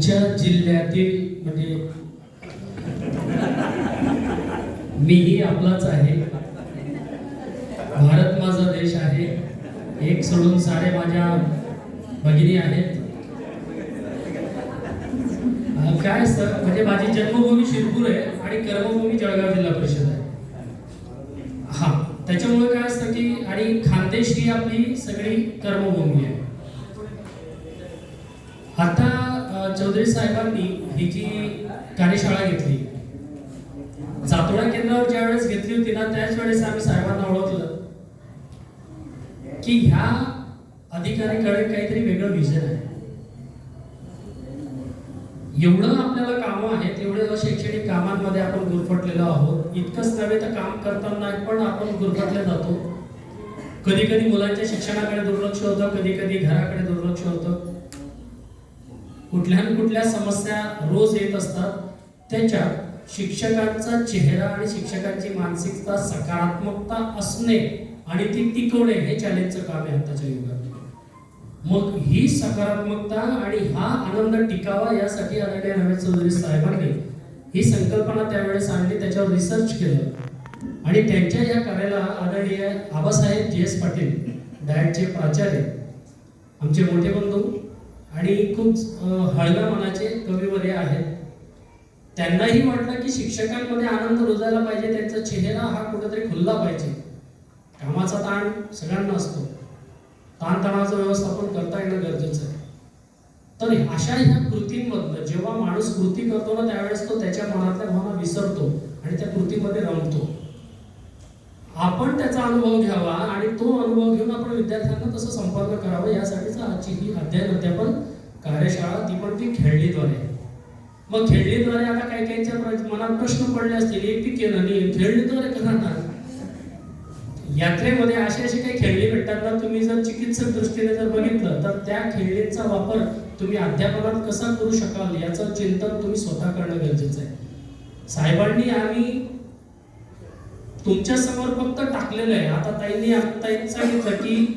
तुमच्या जिल्ह्यातील म्हणजे मीही आपलाच आहे. भारत माझा देश आहे. एक सोडून सारे माझ्या भगिनी आहेत. काय सर म्हणजे माझी जन्मभूमी शिरपूर आहे आणि कर्मभूमी जळगाव जिल्हा परिषद आहे. हा त्याच्यामुळे काय असतं की आणि खानदेश ही आपली सगळी कर्मभूमी आहे. आता चौधरी साहेबांनी ही जी कार्यशाळा घेतली जातोडा केंद्रावर ज्या वेळेस घेतली होती ना त्याच वेळेस आम्ही साहेबांना ओळखलं की ह्या अधिकाऱ्याकडे काहीतरी वेगळं विजन आहे. एवढं आपल्याला कामं आहेत एवढे शैक्षणिक कामांमध्ये आपण गुरफटलेलो आहोत. इतकंच नव्हे तर काम करताना पण आपण गुरफटले जातो. कधी कधी मुलांच्या शिक्षणाकडे दुर्लक्ष होतं कधी कधी घराकडे दुर्लक्ष होतं. कुठल्या न कुठल्या समस्या रोज येत असतात त्याच्यात शिक्षकांचा चेहरा आणि शिक्षकांची मानसिकता सकारात्मकता असणे आणि ती टिकवणे हे चॅलेंजचं काम आहे आताच्या युगात. मग ही सकारात्मकता आणि हा आनंद टिकावा यासाठी आदरणीय रमेश चौधरी साहेबांनी ही संकल्पना त्यावेळेस आणली त्याच्यावर रिसर्च केलं. आणि त्यांच्या या कार्याला आदरणीय आबासाहेब जी एस पाटील डायटचे प्राचार्य आमचे मोठे बंधू आणि खूप हळव्या मनाचे कविवर्य आहेत. त्यांनाही वाटलं की शिक्षकांमध्ये आनंद रुजायला पाहिजे त्यांचा चेहरा हा कुठेतरी खुलला पाहिजे. कामाचा ताण सगळ्यांना असतो. ताणतणाचं व्यवस्थापन करता येणं गरजेचं आहे. तर अशा ह्या कृतींमधनं जेव्हा माणूस कृती करतो ना त्यावेळेस तो त्याच्या मनातल्या भावना विसरतो आणि त्या कृतीमध्ये रमतो. आपण त्याचा अनुभव घ्यावा आणि तो अनुभव घेऊन आपण विद्यार्थ्यांना तसं संपर्क करावा यासाठीच आजची ही अध्ययन अध्यापन कार्यशाळा ती पण ती खेळणीद्वारे. मग खेळणीद्वारे आता काही काहींच्या मनात प्रश्न पडले असतील एक पी केलं नाही खेळणीद्वारे करणार यात्रेमध्ये अशी असे काही खेळणी भेटतात ना तुम्ही जर चिकित्सक दृष्टीने जर बघितलं तर त्या खेळणीचा वापर तुम्ही अध्यापनात कसा करू शकाल याचं चिंतन तुम्ही स्वतः करणं गरजेचं आहे. साहेबांनी आम्ही तुमच्यासमोर फक्त टाकलेलं आहे. आता ताईंनी आम- ताईंनी सांगितलं की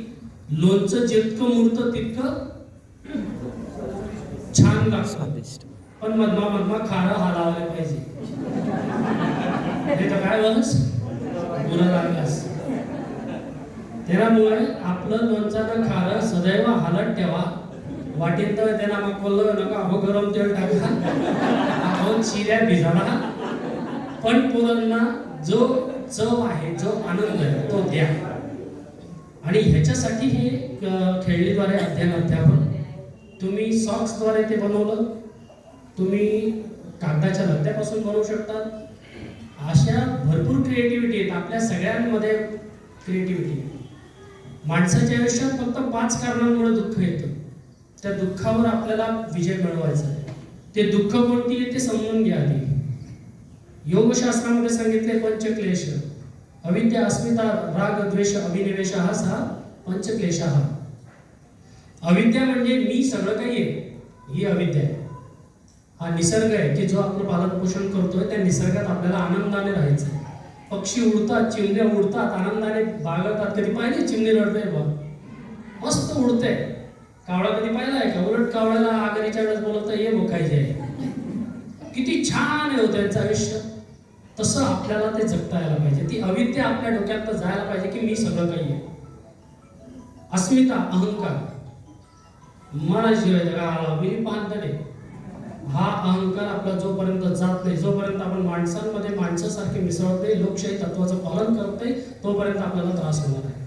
लोणचं जितकं मुरतं तितकं छान लागतं. पण मधमा मधमा खारं हालावले पाहिजे. तर काय बस गुन्हा लागलास त्यामुळे आपलं लोणचं खारं सदैव हालत ठेवा. वाटेत तर त्यांना मग बोललं नका अहो गरम तेल टाका. अहो चिऱ्या भिजाला. पण पोरांना जो चव आहे जो आनंद आहे तो द्या. आणि ह्याच्यासाठी हे खेळणीद्वारे अध्ययन अध्यापन. तुम्ही सॉक्सद्वारे ते बनवलं. तुम्ही कागदाच्या लगद्यापासून बनवू शकतात अशा भरपूर क्रिएटिव्हिटी आहेत. आपल्या सगळ्यांमध्ये क्रिएटिव्हिटी माणसाच्या आयुष्यात फक्त पाच कारणांमुळे दुःख येतं. त्या दुःखावर आपल्याला विजय मिळवायचा आहे. ते दुःख कोणती आहे ते समजून घ्या आधी. योगशास्त्रामध्ये सांगितले पंचक्लेश. अविद्या अस्मिता राग द्वेष अभिनिवेश हा सहा पंचक्लेश। हा अविद्या म्हणजे मी सगळं काही आहे ही अविद्या आहे. हा निसर्ग आहे की जो आपलं पालन पोषण करतोय त्या निसर्गात आपल्याला आनंदाने राहायचं आहे. पक्षी उडतात चिमण्या उडतात आनंदाने बागतात कधी पाहिजे चिमणी रडते बा मस्त उडते कावळा कधी आहे का? उलट कावळ्याला आगरीच्या वेळेस बोलत ये बघायचे किती छान आहे हो त्यांचं आयुष्य. तसं आपल्याला ते जगता यायला पाहिजे. ती अविद्या आपल्या डोक्यात जायला पाहिजे की मी सगळं काही आहे. अस्मिता अहंकार. मनाशिवाय जगाला मी पाहतडे हा अहंकार आपला जोपर्यंत जात नाही जोपर्यंत आपण माणसांमध्ये माणसासारखे मिसळत नाही लोकशाही तत्वाचं पालन करत नाही तोपर्यंत आपल्याला त्रास होणार आहे.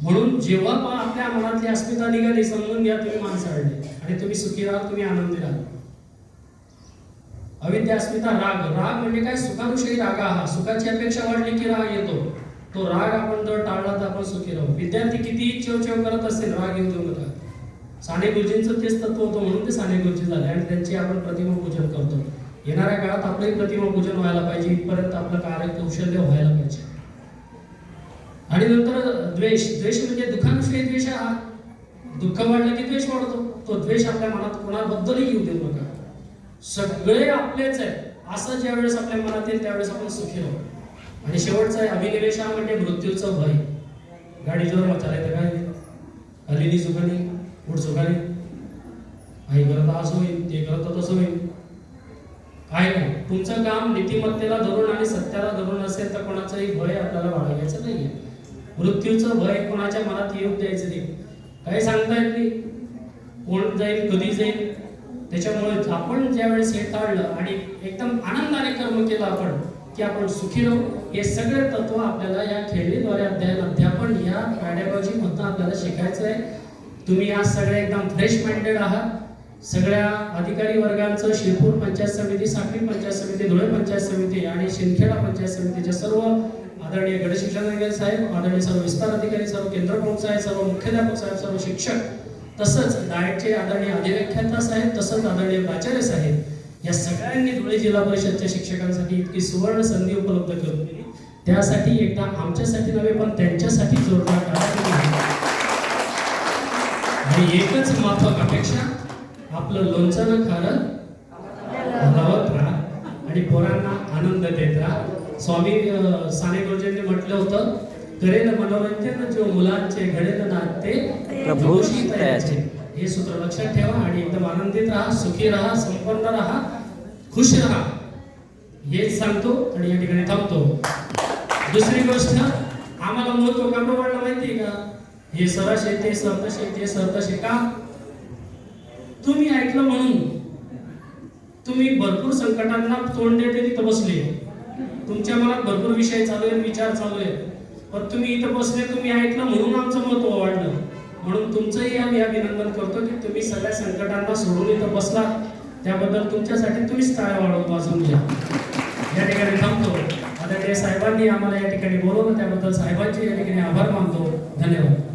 म्हणून जेव्हा पण आपल्या मनातली अस्मिता निघाली समजून घ्या तुम्ही माणसं आणि तुम्ही सुखी राहा तुम्ही आनंदी राहा. अविद्या अस्मिता राग. राग म्हणजे काय? सुखानुषयी रागा हा सुखाची अपेक्षा वाढली की राग येतो. तो राग आपण जर टाळला तर आपण सुखी राहू. विद्यार्थी किती चेव चेव करत असेल राग येऊ देऊ नका साने गुरुजींचं तेच तत्व होतं म्हणून ते साने गुरुजी झाले आणि त्यांची आपण प्रतिमा पूजन करतो. येणाऱ्या काळात आपलंही प्रतिमा पूजन व्हायला पाहिजे. इथपर्यंत आपलं कार्य कौशल्य व्हायला पाहिजे. आणि नंतर द्वेष. द्वेष म्हणजे दुःखानुषयी द्वेष हा दुःख वाढलं की द्वेष वाढतो. तो द्वेष आपल्या मनात कोणाबद्दलही येऊ देऊ नका. सगळे आपलेच आहेत. असं ज्या वेळेस आपल्या मनात येईल त्यावेळेस आपण सुखी राहू. आणि शेवटचा आहे अभिनिवेशा म्हणजे मृत्यूचं भय. गाडी जोर मचाले तर काय हलिनी चुकानी पुढ चुकानी आई करत असं होईल ते करत तसं तुमचं काम नीतिमत्तेला धरून आणि सत्याला धरून असेल तर कोणाचंही भय आपल्याला बाळगायचं नाहीये. मृत्यूचं भय कोणाच्या मनात येऊ द्यायचं नाही. काही सांगता येत नाही. कोण जाईल कधी जाईल त्याच्यामुळे आपण ज्यावेळेस हे टाळलं आणि एकदम आनंदाने कर्म केलं आपण की आपण सुखी राहू हे सगळे तत्व आपल्याला या खेळणीद्वारे अध्ययन अध्यापन या पॅडेगॉजी मधनं आपल्याला शिकायचं आहे. तुम्ही आज सगळे एकदम फ्रेश माइंडेड आहात. सगळ्या अधिकारी वर्गांचं शिरपूर पंचायत समिती साखळी पंचायत समिती धुळे पंचायत समिती आणि शिंदखेडा पंचायत समितीच्या सर्व आदरणीय गट शिक्षण अधिकारी साहेब आदरणीय सर्व विस्तार अधिकारी सर्व केंद्र प्रमुख साहेब सर्व मुख्याध्यापक साहेब सर्व शिक्षक तसंच डायटचे आदरणीय अधिव्याख्याता साहेब तसंच आदरणीय प्राचार्य साहेब या सगळ्यांनी धुळे जिल्हा परिषदच्या शिक्षकांसाठी इतकी सुवर्ण संधी उपलब्ध करून दिली. त्यासाठी एकदा आमच्यासाठी नव्हे पण त्यांच्यासाठी जोरदार टाळ्या आणि एकच माफक अपेक्षा आपलं लोणचं न लावत राहा. आणि पोरांना आनंद देत राहा. स्वामी साने गुरुजींनी म्हटलं होतं करेल मनोरंजन जो मुलांचे घडेल नाते प्रभू तयाचे हे सूत्र लक्षात ठेवा आणि एकदम आनंदित राहा सुखी राहा संपन्न राहा खुश राहा. हेच सांगतो आणि या ठिकाणी थांबतो. दुसरी गोष्ट आम्हाला महत्त्व का वाढलं माहितीये का? हे सरस येते सरतश येते सरतश का? तुम्ही ऐकलं म्हणून. तुम्ही भरपूर संकटांना तोंड देते तिथं बसले. तुमच्या मनात भरपूर विषय चालू आहेत विचार चालू आहेत. पण तुम्ही इथं बसले तुम्ही ऐकलं म्हणून आमचं महत्त्व वाढलं. म्हणून तुमचंही आम्ही अभिनंदन करतो की तुम्ही सगळ्या संकटांना सोडून इथं बसला. त्याबद्दल तुमच्यासाठी तुम्हीच टाळ्या वाढवून वाजून घ्या या ठिकाणी थांबतो. आदरणीय साहेबांनी आम्हाला या ठिकाणी बोलवलं. त्याबद्दल साहेबांचे या ठिकाणी आभार मानतो. धन्यवाद.